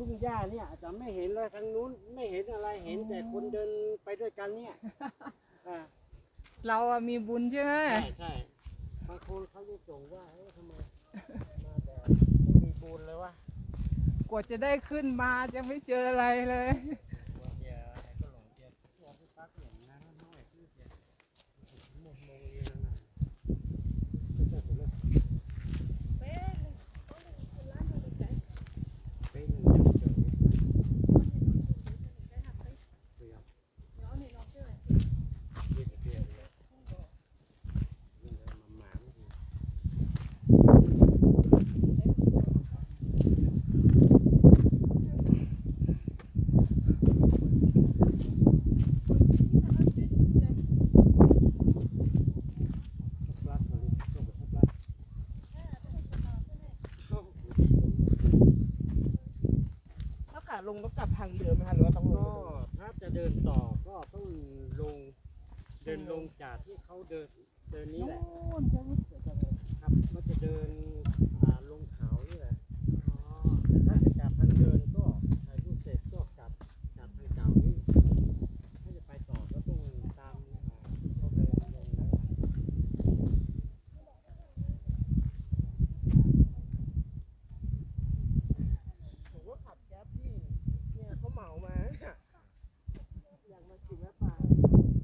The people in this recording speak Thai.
ทุ่งหญ้าเนี่ยจะไม่เห็นเลยทางนู้นไม่เห็นอะไรเห็นแต่คนเดินไปด้วยกันเนี่ยอ่าเราอะมีบุญใช่ไหมใช่ใช่บางคนเขาจะส่งว่าเอ๊ะทำไมมาแต่ไม่มีบุญเลยวะกว่าจะได้ขึ้นมาจะไม่เจออะไรเลยเดี๋ยวไอ้ก็หลงเดียวตัวที่พักอย่างนั้นน้อยที่เดียวหมดโมงเรียนแล้วนะไม่ใช่ผมเลยเป็นอย่างเดียวเดียวเดียวเดียวเดียวนี่เลยมาหมาไม่ดี ช็อกโกแลตเลยช็อกโกแลต ถ้าขา ลงต้องกลับทางเดิมไหมคะหรือว่าต้องลก็งถ้าจะเดินต่อก็ต้องลง เดินลงจากที่เขาเดินเดินนี้แหละครับก็จะเดิน เป๋ามา